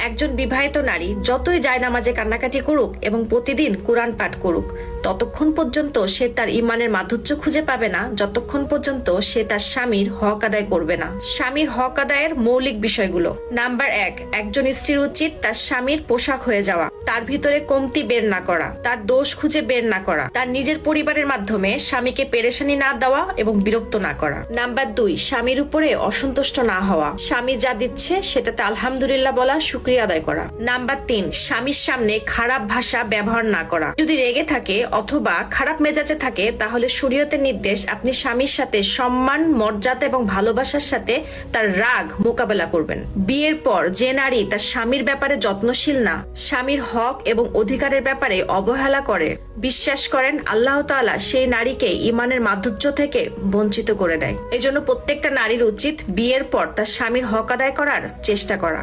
একজন বিবাহিত নারী যতই যায় নামাজে কান্নাকাটি করুক এবং প্রতিদিন কোরআন পাঠ করুক ততক্ষণ পর্যন্ত সে তার ইমানের মাধুর্য খুঁজে পাবে না, যতক্ষণ পর্যন্ত সে তার স্বামীর হক আদায় করবে না। স্বামীর হক আদায়ের মৌলিক বিষয়গুলো। নাম্বার এক, একজন স্ত্রীর উচিত তার স্বামীর পোশাক হয়ে যাওয়া। তার ভিতরে কমতি বের না করা, তার দোষ খুঁজে বের না করা, তার নিজের পরিবারের মাধ্যমে স্বামীকে পেরেশানি না দেওয়া এবং বিরক্ত না করা। নাম্বার দুই, স্বামীর উপরে অসন্তুষ্ট না হওয়া। স্বামী যা দিচ্ছে সেটাতে আলহামদুলিল্লাহ বলা শুক্রিয়া আদায় করা। নাম্বার তিন, স্বামীর সামনে খারাপ ভাষা ব্যবহার না করা। যদি রেগে থাকে অথবা খারাপ মেজাজে থাকে, তাহলে শরীয়তের নির্দেশ আপনি স্বামীর সাথে সম্মান, মর্যাদা এবং ভালোবাসার সাথে তার রাগ মোকাবেলা করবেন। বিয়ের পর যে নারী তার স্বামীর ব্যাপারে যত্নশীল না, স্বামীর হক এবং অধিকারের ব্যাপারে অবহেলা করে, বিশ্বাস করেন আল্লাহ তাআলা সেই নারীকে ইমানের মাধুর্য থেকে বঞ্চিত করে দেয়। এজন্য প্রত্যেকটা নারীর উচিত বিয়ের পর তার স্বামীর হক আদায় করার চেষ্টা করা।